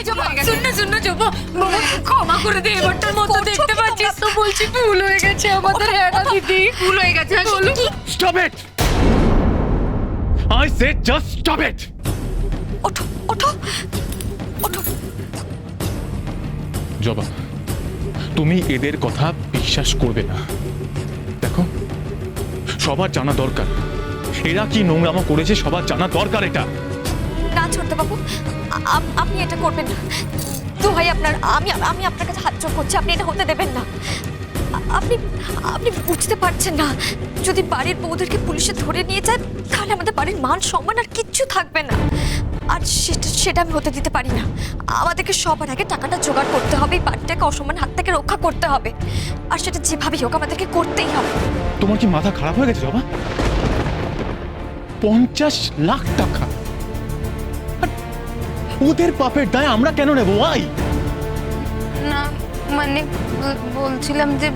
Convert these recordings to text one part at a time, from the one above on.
এই জবা শুন না শুন না জবা ক্ষমা করে দে এবারটার মতো দেখতে পাচ্ছিস তো বলছি ভুল হয়ে গেছে আমাদের হ্যাঁ দিদি? ভুল হয়ে গেছে বলো stop it I said just stop it ওঠো ওঠো ওঠো। জবা তুমি এদের কথা বিশ্বাস করবে না। দেখো সবার জানা দরকার। এরা কি নোংরামো করেছে সবার জানা দরকার এটা। না ছোট্ট বাবু আপনি এটা করবেন না। দোহাই আপনার, আমি আমি আপনার কাছে হাত জোর করছি, আপনি এটা হতে দেবেন না। আপনি আপনি বুঝতে পারছেন না। যদি বাড়ির বউদেরকে পুলিশে ধরে নিয়ে যায় তাহলে আমাদের বাড়ির মান সম্মান আর কিচ্ছু থাকবে না। আর সেটা সেটা আমি হতে দিতে পারি না। আমাদেরকে সবার আগে টাকাটা জোগাড় করতে হবে, এই বাড়িটাকে অসম্মান, হাত থেকে রক্ষা করতে হবে। আর সেটা যেভাবেই হোক, আমাদেরকে করতেই হবে। তোমার কি মাথা খারাপ হয়ে গেছে, জবা? পঞ্চাশ লাখ টাকা। ওদের পাপের দায় আমরা কেন নেব? আই না মানে বলছিলাম যে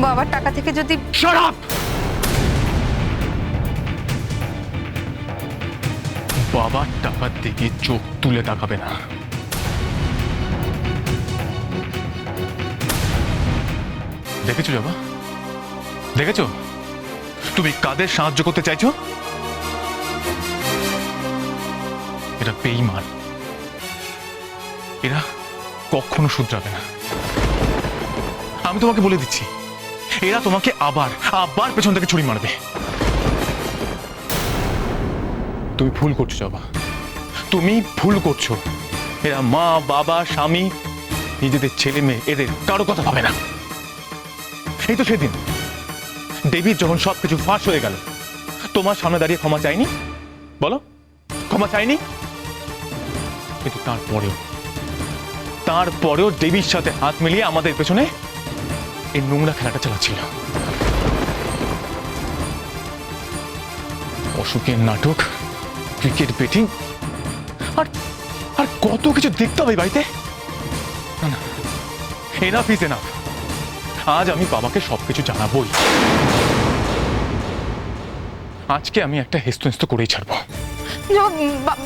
বাবার টাকা থেকে যদি Shut up! বাবার টাকার দিকে চোখ তুলে তাকাবে না। দেখেছ বাবা? দেখেছ? তুমি কাদের সাহায্য করতে চাইছো? এটা বেইমান এরা কখনো শুধরাবে না। আমি তোমাকে বলে দিচ্ছি, এরা তোমাকে আবার আবার পেছন থেকে ছুরি মারবে। তুমি ভুল করছ বাবা তুমি ভুল করছ। এরা মা, বাবা, স্বামী, নিজেদের ছেলে মেয়ে, এদের কারও কথা ভাবে না। এই তো সেদিন। ডেভিড যখন সবকিছু ফাঁস হয়ে গেল, তোমার সামনে দাঁড়িয়ে ক্ষমা চাইনি? বলো, ক্ষমা চাইনি? কিন্তু তারপরেও তারপরেও ডেভির সাথে হাত মিলিয়ে আমাদের পেছনে এই নোংরা খেলাটা চালাচ্ছিল। অসুখের নাটক, ক্রিকেট বেটিং আর আর কত কিছু দেখতে হবে বাড়িতে? না না এনাফ ইজ এনাফ আজ আমি বাবাকে সবকিছু জানাবই। আজকে আমি একটা হেস্ত হেস্ত করেই ছাড়বো।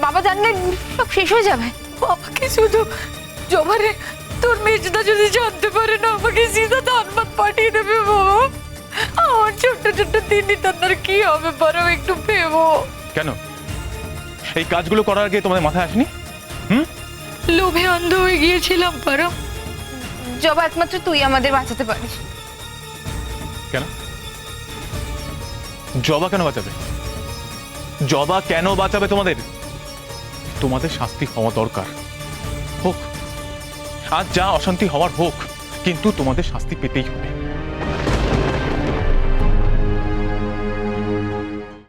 বাবা জানলে সব শেষ হয়ে যাবে। বাবাকে শুধু জমারে তোর মেজদা যদি জানতে পারে না আমাকে সিধা ধানবাদ পাঠিয়ে দেবে বাবা। আমার ছোট্ট ছোট্ট দিনই তার কি হবে পারো একটু ভেবো। কেন? এই কাজগুলো করার আগে তোমাদের মাথায় আসেনি? হুম? লোভে অন্ধ হয়ে গিয়েছিলাম পারো। জবা একমাত্র তুই আমাদের বাঁচাতে পারিস। কেন? জবা কেন বাঁচাবে? জবা কেন বাঁচাবে তোমাদের? তোমাদের শাস্তি হওয়া দরকার। হোক, আজ যা অশান্তি হওয়ার হোক, কিন্তু তোমাদের শাস্তি পেতেই হবে।